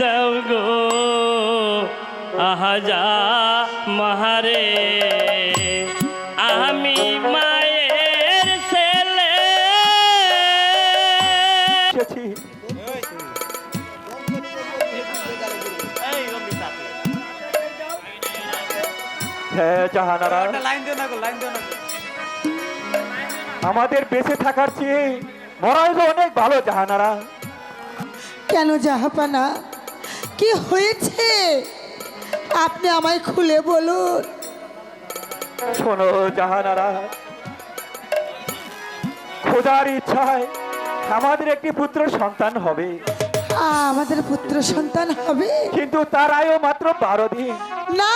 দাও গো। আহাজা মাহারে। আমি মায়ের ছেলে। হ্যাঁ জাহানারা। লাইন দিও লাইন দিও আমাদের বেঁচে থাকার চেয়ে মরাই তো অনেক ভালো জাহানারা। কেন জাহাপানা কি হয়েছে? আপনি আমায় খুলে বলুন। শোনো জাহানারা। খোদার ইচ্ছায় আমাদের একটি পুত্র সন্তান হবে। আমাদের পুত্র সন্তান হবে? কিন্তু তার আয়ু মাত্র বারো দিন। না!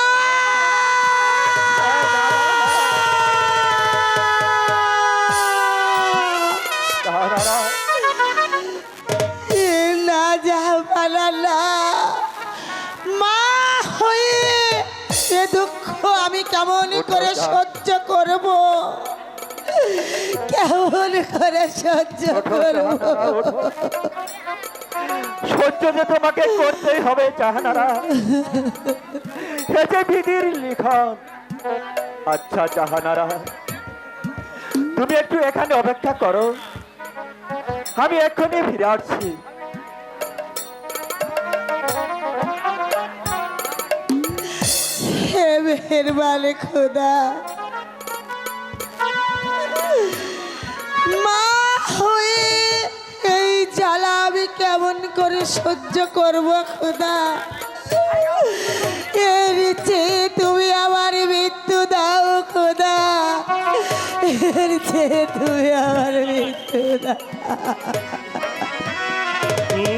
সহ্য করব। কেমন করে সহ্য করব? সহ্য যে তোমাকে করতেই হবে জাহানারা হেঁটে বিধির লিখন। আচ্ছা জাহানারা তুমি একটু এখানে অপেক্ষা করো। আমি এক্ষুনি ফিরে আসছি। মেহরবান খোদা। মা হয়ে এই জ্বালা আমি কেমন করে সহ্য করব খোদা? এর চেয়ে তুমি আমার মৃত্যু দাও খোদা। এর চেয়ে তুমি আমার মৃত্যু দাও। কে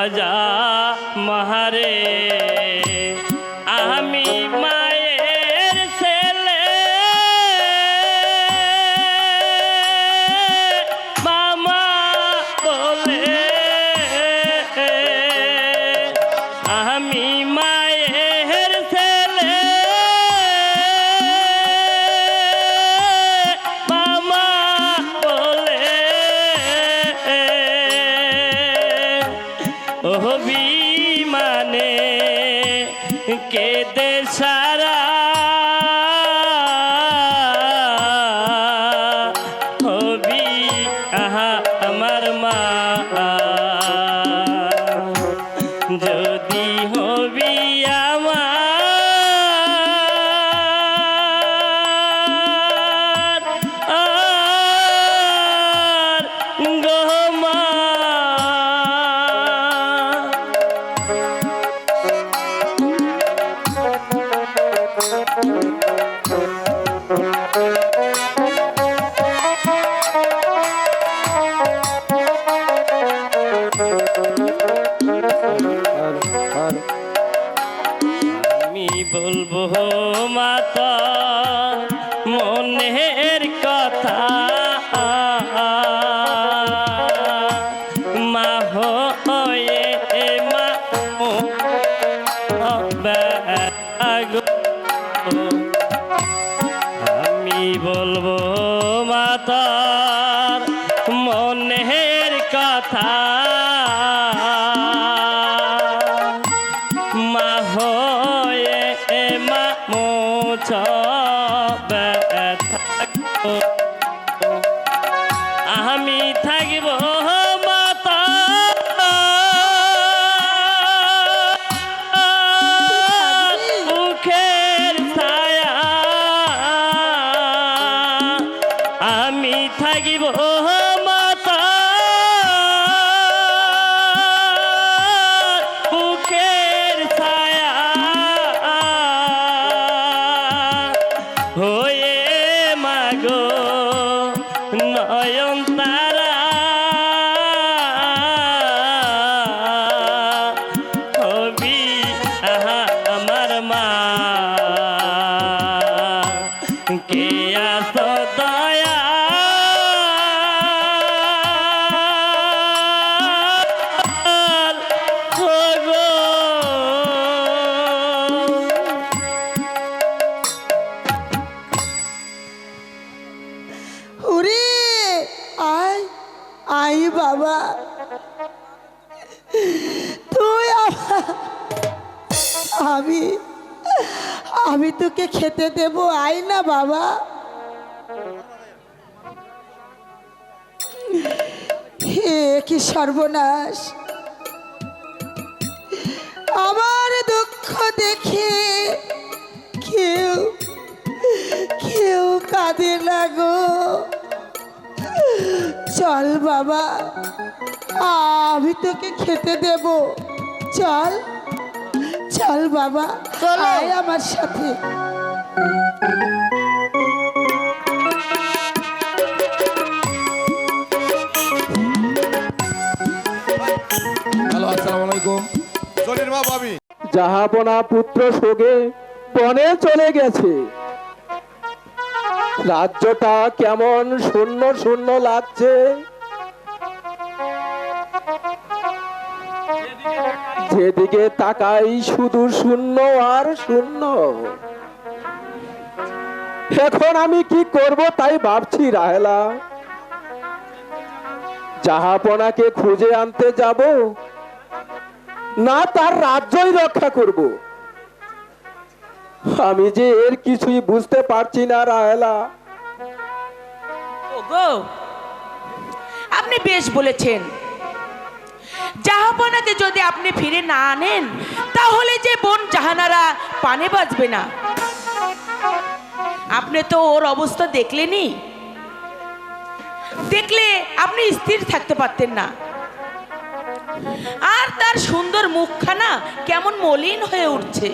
আহাজা মাহারে que de বলব মাতা মনের কথা বলব মাতার মনের কথা। আমি থাকিব থাকিব মাতা। বুকের ছায়া হয়ে মাগো নয়ন উরে আয় আয় বাবা। তুই আমা- আমি তোকে খেতে দেব, আয় না বাবা। কি সর্বনাশ। আমার দুঃখ দেখে কাঁদে গো চল বাবা আমি তোকে খেতে দেব। চল চল বাবা আয় আমার সাথে। হ্যালো আসসালামু আলাইকুম। জলির মা ভাবি জাহাপনা পুত্র শোকে বনে চলে গেছে। রাজ্যটা কেমন শূন্য শূন্য লাগছে? যেদিকে তাকাই শুধু শূন্য আর শূন্য। এখন আমি কি করব তাই ভাবছি রাহেলা। জাহাপনাকে খুঁজে আনতে যাব, না তার রাজ্যই রক্ষা করব। আমি যে এর কিছুই বুঝতে পারছি না রাহেলা ওগো, আপনি বেশ বলেছেন। জাহাপনাকে যদি আপনি ফিরে না আনেন, তাহলে যে বোন জাহানারা পানে বাজবে না। আপনি তো ওর অবস্থা দেখলেনি দেখলে আপনি স্থির থাকতে পারতেন না। আর তার সুন্দর মুখখানা কেমন মলিন হয়ে উঠছে।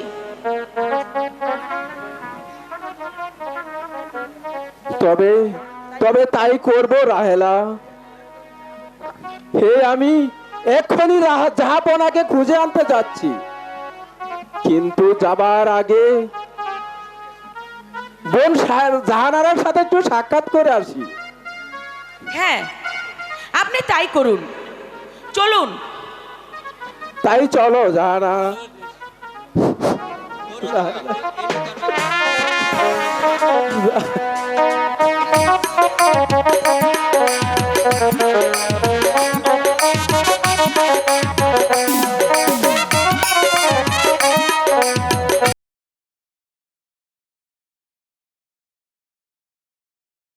তবে তবে তাই করব রাহেলা। হে আমি এক্ষুনি জাহাপনাকে খুঁজে আনতে যাচ্ছি। কিন্তু যাবার আগে বোন জাহানারার সাথে একটু সাক্ষাৎ করে আসি। হ্যাঁ আপনি তাই করুন। চলুন। তাই চলো dạ. dạ.